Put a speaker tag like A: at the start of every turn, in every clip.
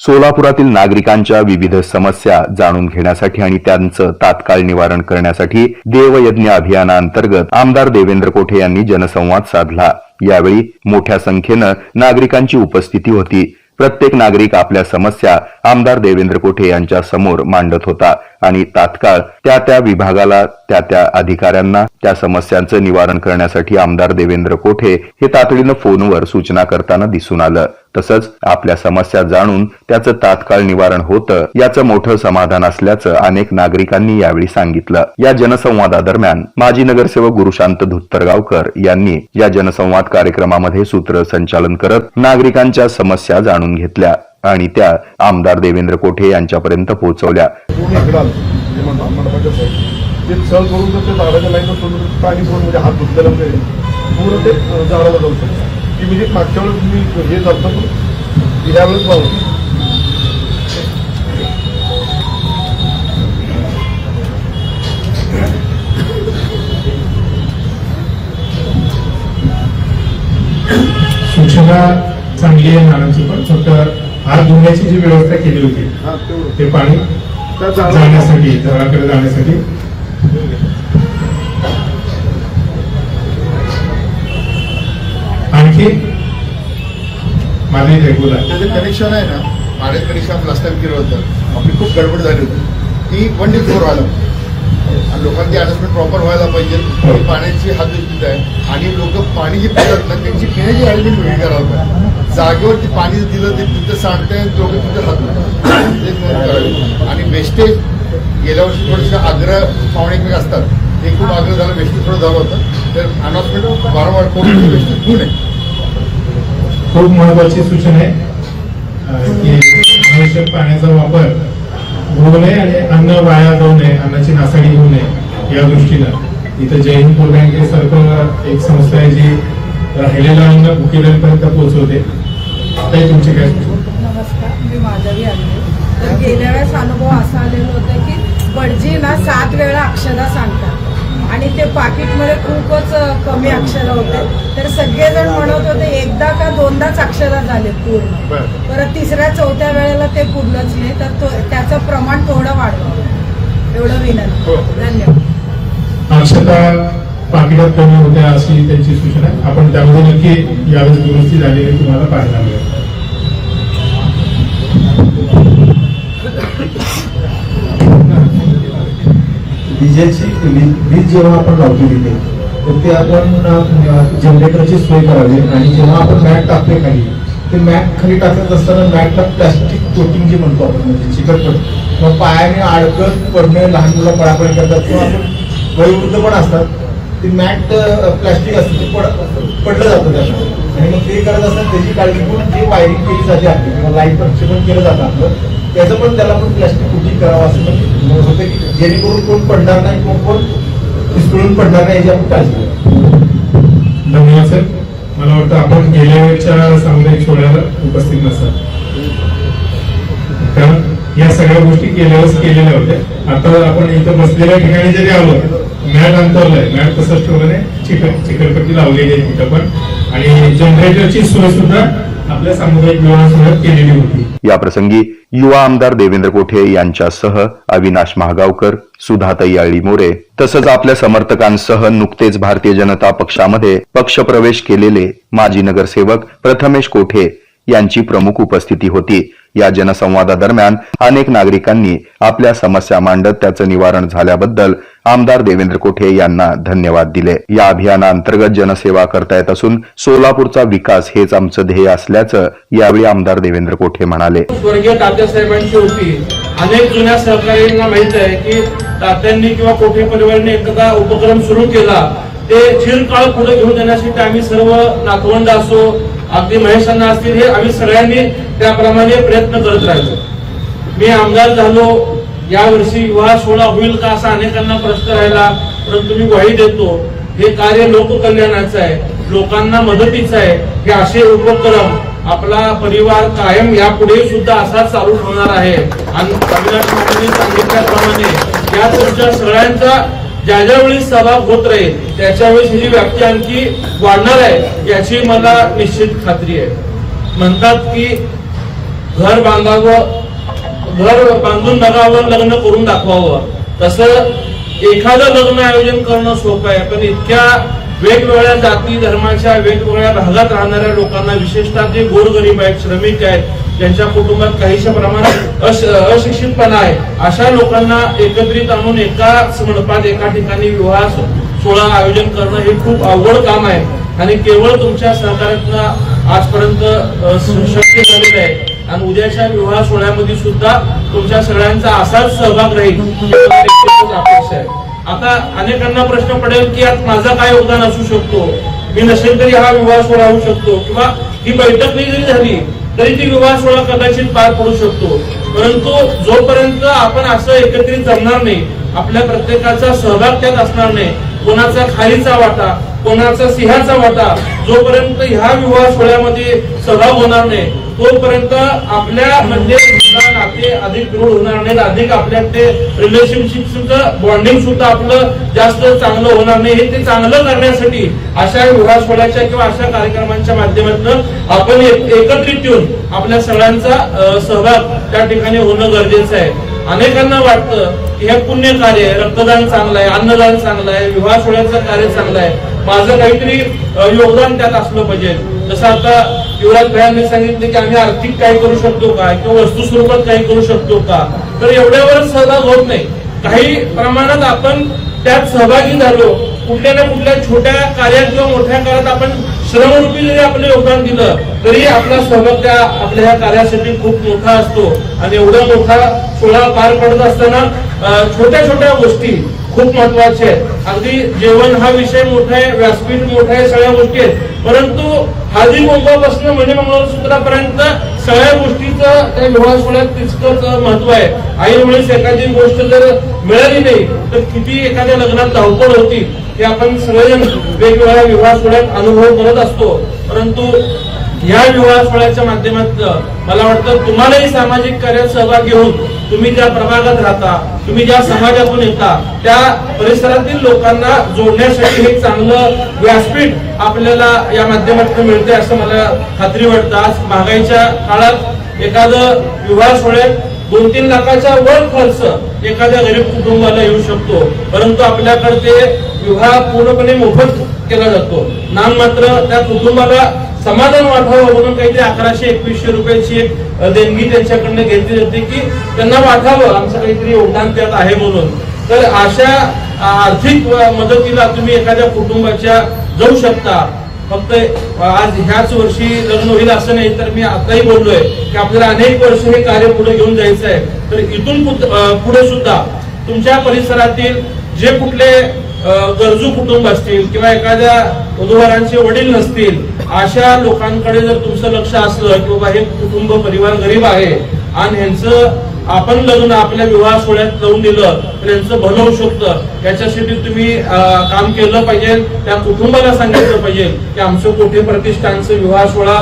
A: सोलापुरातील नागरिकांच्या विविध समस्या जाणून घेण्यासाठी आणि त्यांचं तात्काळ निवारण करण्यासाठी देवयज्ञ अभियानाअंतर्गत आमदार देवेंद्र कोठे यांनी जनसंवाद साधला. यावेळी मोठ्या संख्येनं नागरिकांची उपस्थिती होती. प्रत्येक नागरिक आपल्या समस्या आमदार देवेंद्र कोठे यांच्या समोर मांडत होता आणि तात्काळ त्या त्या विभागाला त्या त्या अधिकाऱ्यांना त्या समस्यांचं निवारण करण्यासाठी आमदार देवेंद्र कोठे हे तातडीनं फोनवर सूचना करताना दिसून आलं. तसंच आपल्या समस्या जाणून त्याचं तात्काळ निवारण होतं याचं मोठं समाधान असल्याचं अनेक नागरिकांनी यावेळी सांगितलं. या जनसंवादादरम्यान माजी नगरसेवक गुरुशांत धुत्तरगावकर यांनी या जनसंवाद कार्यक्रमामध्ये सूत्रसंचालन करत नागरिकांच्या समस्या जाणून घेतल्या आणि त्या आमदार देवेंद्र कोठे यांच्यापर्यंत पोहोचवल्या.
B: ते म्हणतात करून जर ते झाडाच्या नाही तर पाणी पूर्ण म्हणजे हात धुतलेला पूर्ण ते झाडाला जाऊ शकतं ती म्हणजे मागच्या वेळेस मी हे जातं पण यावेळेस पाहू
C: सूचना चांगली आहे नानांची पण फक्त हात धुण्याची जी व्यवस्था केली होती ते पाणी जाण्यासाठी झाडाकडे जाण्यासाठी माझे बोला
D: त्याचं कनेक्शन आहे ना पाण्याचं कनेक्शन लास्ट टाइम केलं होतं. आपली खूप गडबड झाली होती. ती वन डे फोर आलं. आणि लोकांची अडजस्टमेंट प्रॉपर व्हायला पाहिजे. ही. पाण्याची हात स्थिती आहे. आणि लोक पाणी जे पितात ना त्यांची पिण्याची अरेंजमेंट वेगळी करायला पाहिजे जागेवर ते पाणी दिलं ते तिथं सांडतंय लोक तिथं हात करावी आणि वेस्टेज गेल्या वर्षी थोडेसे आग्रह पाहुणे एकमेक असतात. ते खूप आग्रह झाला वेस्टेज थोडं झालं होतं. तर अनाउन्समेंट वारंवार करून वेस्टेज होऊ नये
C: खूप महत्वाची सूचना आहे की आवश्यक पाण्याचा वापर होऊ नये आणि अन्न वाया जाऊ नये अन्नाची नासाडी होऊ नये या दृष्टीनं. इथं जय हिंद फूड बँकेसारखं एक संस्था आहे जी राहिलेलं अन्न भुकेल्यांपर्यंत पोहोचवते. काही तुमचे काय
E: नमस्कार मी माधवी आले. तर गेल्या वेळेस अनुभव असा आलेला होता की भटजी ना सात वेळा अक्षरा सांगतात. आणि ते पाकिटमध्ये खूपच कमी अक्षरं होते. तर सगळेजण म्हणत होते एकदा का दोनदाच अक्षरा झालेत पूर्ण. परत तिसऱ्या चौथ्या वेळेला ते पूर्णच नाही. तर तो त्याचं प्रमाण थोडं वाढवं एवढं विनंती.
B: हो.
E: धन्यवाद.
C: अक्षता पाकिटात कमी होत्या अशी त्यांची सूचना. आपण त्यामध्ये नक्की यावेळेस दुरुस्ती झालेली तुम्हाला पाहायला मिळेल.
F: विजेची वीज वीज जेव्हा आपण लावतो तिथे तर ते आपण जनरेटरची सोय करावी आणि जेव्हा आपण मॅट टाकतोय खाली ते मॅट खाली टाकत असताना मॅटला प्लॅस्टिक कोटिंग जे म्हणतो आपण म्हणजे चिकटपट किंवा पायाने अडकत पडणे लहान मुलं पडापडी करतात किंवा वयोवृद्ध पण असतात ते मॅट प्लॅस्टिक असतं ते पड पडलं जातं त्याला आणि मग ते करत असताना त्याची काळजी करून जे वायरिंग केली जाते आपली किंवा लाइट प्रक्षेपण केलं जातं आपलं त्याचं पण त्याला पण प्लॅस्टिक कोटिंग करावं असं पण होतं की जेणेकरून कोण पडणार नाही किंवा कोण विस्कळून पडणार नाही याची आपण काळजी
C: धन्यवाद सर. मला वाटतं आपण गेल्या वेळच्या सामुदायिक सोहळ्याला उपस्थित नसतात कारण या सगळ्या गोष्टी गेल्या वेळेस केलेल्या होत्या. आता आपण इथं बसलेल्या ठिकाणी जरी आलो मॅट अंतरलाय मॅट कसं ठेवल्याने चिकन चिकटपट्टी लावलेली आहे तिथं पण. आणि जनरेटरची सोय सुद्धा आपल्या सामुदायिक विवाह केलेली होती.
A: या प्रसंगी युवा आमदार देवेंद्र कोठे यांच्यासह अविनाश महागावकर सुधाताई आळी मोरे तसंच आपल्या समर्थकांसह नुकतेच भारतीय जनता पक्षामध्ये पक्षप्रवेश केलेले माजी नगरसेवक प्रथमेश कोठे यांची प्रमुख उपस्थिती होती. या जनसंवादादरम्यान अनेक नागरिकांनी आपल्या समस्या मांडत त्याचं निवारण झाल्याबद्दल आमदार देवेंद्र कोठे यांना धन्यवाद दिले. या अभियानाअंतर्गत जनसेवा करता येत असून सोलापूरचा विकास हेच आमचं ध्येय असल्याचं यावेळी आमदार देवेंद्र कोठे म्हणाले.
G: स्वर्गीय तात्यासाहेबांची होती अनेक जुन्या सहकार्यांना माहीत आहे की तात्यांनी किंवा कोठे परिवाराने एकदा उपक्रम सुरू केला ते चिरकाळ पुढे घेऊन जाण्यासाठी आम्ही सर्व नातवंड असो अगदी महेशांना असतील हे आम्ही सगळ्यांनी त्याप्रमाणे प्रयत्न करत राहिलो मी आमदार झालो या वर्षी विवाह सोहळा होईल का असा अनेकांना प्रश्न राहिला परंतु मी ग्वाही देतो हे कार्य लोककल्याणाचं आहे लोकांना मदतीचं आहे हे असे उपक्रम आपला परिवार कायम यापुढे सुद्धा असाच चालू ठेवणार आहे. आणि सांगितल्याप्रमाणे या तुमच्या सगळ्यांचा ज्या ज्या वेळी सहभाग होत राहील त्याच्या वेळेस ही व्याप्ती आणखी वाढणार आहे याची मला निश्चित खात्री आहे. म्हणतात की घर बांधावं घर बांधून बघावं लग्न करून दाखवावं. तसं एखादं लग्न आयोजन करणं सोपं आहे पण इतक्या वेगवेगळ्या जाती धर्माच्या वेगवेगळ्या भागात राहणाऱ्या लोकांना विशेषतः जे गोरगरीब आहेत श्रमिक आहेत ज्यांच्या कुटुंबात काहीशा प्रमाणात अश- अशिक्षितपणा आहे अशा लोकांना एकत्रित आणून एका मंडपात एका ठिकाणी विवाह सोहळा आयोजन करणं हे खूप अवघड काम आहे. आणि केवळ तुमच्या सहकार्यातनं आजपर्यंत शक्य झालेलं आहे. आणि उद्याच्या विवाह सोहळ्यामध्ये सुद्धा तुमच्या सगळ्यांचा असाच सहभाग राहील. अपेक्षा आहे आता अनेकांना प्रश्न पडेल की यात माझा काय योगदान असू शकतो? मी नसेल तरी हा विवाह सोहळा होऊ शकतो. किंवा ही बैठक नाही जरी झाली तरी ती विवाह सोहळा कदाचित पार पडू शकतो. परंतु जोपर्यंत आपण असं एकत्रित जमणार नाही आपल्या प्रत्येकाचा सहभाग त्यात असणार नाही. कोणाचा खालीचा वाटा कोणाचा सिंहाचा वाटा जोपर्यंत ह्या विवाह सोहळ्यामध्ये सहभाग होणार नाही तोपर्यंत आपल्या म्हणजे नाते अधिक दृढ होणार नाहीत. अधिक आपल्या ते रिलेशनशिप सुद्धा बॉन्डिंग सुद्धा आपलं जास्त चांगलं होणार नाही. हे ते चांगलं करण्यासाठी अशा विवाह किंवा अशा कार्यक्रमांच्या माध्यमातून आपण एकत्रित येऊन आपल्या सगळ्यांचा सहभाग त्या ठिकाणी होणं गरजेचं आहे. अनेकांना वाटतं की हे पुण्य कार्य आहे रक्तदान चांगलं आहे अन्नदान चांगलं आहे विवाह सोहळ्याचं कार्य चांगलं आहे. माझं काहीतरी योगदान त्यात असलं पाहिजे. जसं आता युवराज भयांनी सांगितले की आम्ही आर्थिक काही करू शकतो का? किंवा वस्तू स्वरूपात काही करू शकतो का? तर एवढ्यावर सहभाग होत नाही. काही प्रमाणात आपण त्यात सहभागी झालो. कुठल्या ना कुठल्या छोट्या कार्यात किंवा मोठ्या कार्यात आपण श्रमरूपी जरी आपलं योगदान दिलं तरी आपला सहभाग त्या आपल्या ह्या कार्यासाठी खूप मोठा असतो. आणि एवढा मोठा सोहळा पार पडत असताना छोट्या छोट्या गोष्टी खूप महत्त्वाचे आहेत अगदी जेवण हा विषय मोठा आहे व्यासपीठ मोठा आहे सगळ्या गोष्टी आहेत. परंतु हाजी मुंबईपासून म्हणजे मंगळसूत्रापर्यंत सगळ्या गोष्टीचं त्या विवाह सोहळ्यात तितकंच महत्त्व आहे. आई वेळेस एखादी गोष्ट जर मिळाली नाही तर किती एखाद्या लग्नात धावपळ होती हे आपण सगळेजण वेगवेगळ्या विवाह सोहळ्यात अनुभव करत असतो. परंतु या विवाह सोहळ्याच्या माध्यमात मला वाटतं तुम्हालाही सामाजिक कार्यात सहभाग घेऊन तुम्ही ज्या प्रभागात राहता तुम्ही ज्या समाजातून येता त्या परिसरातील लोकांना जोडण्यासाठी हे चांगलं व्यासपीठ आपल्याला या माध्यमातून मिळते असं मला खात्री वाटतं. आज महागाईच्या काळात एखादं विवाह सोहळ्यात दोन तीन लाखाच्या वर खर्च एखाद्या गरीब कुटुंबाला येऊ शकतो परंतु आपल्याकडे ते विवाह पूर्णपणे मोफत केला जातो. नाम मात्र त्या कुटुंबाला समाधान वाटावं म्हणून काहीतरी अकराशे एकवीसशे रुपयाची एक देणगी त्यांच्याकडनं घेतली जाते की त्यांना वाटावं आमचं काहीतरी योगदान त्यात आहे म्हणून. तर अशा आर्थिक मदतीला तुम्ही एखाद्या कुटुंबाच्या जाऊ शकता. फक्त आज ह्याच वर्षी लग्न होईल असं नाही तर मी आताही बोललोय की आपल्याला अनेक वर्ष हे कार्य पुढे घेऊन जायचं आहे तर इथून पुढे सुद्धा तुमच्या परिसरातील जे कुठले गरजू कुटुंब असतील किंवा एखाद्या वधूवरांचे वडील नसतील अशा लोकांकडे जर तुमचं लक्ष असलं की बाबा हे कुटुंब परिवार गरीब आहे आणि ह्यांचं आपण लग्न आपल्या विवाह सोहळ्यात लावून दिलं तर यांचं भलं होऊ शकतं. याच्यासाठी तुम्ही काम केलं पाहिजे. त्या कुटुंबाला सांगितलं पाहिजे की आमचं कोठे प्रतिष्ठानचं विवाह सोहळा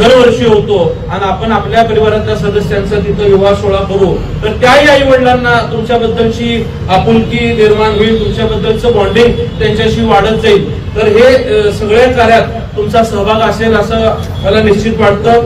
G: दरवर्षी होतो आणि आपण आपल्या परिवारातल्या सदस्यांचा तिथं विवाह सोहळा करू. तर त्याही आई वडिलांना तुमच्याबद्दलची आपुलकी निर्माण होईल तुमच्याबद्दलचं बॉन्डिंग त्यांच्याशी वाढत जाईल. तर हे सगळ्या कार्यात तुमचा सहभाग असेल असं मला निश्चित वाटतं.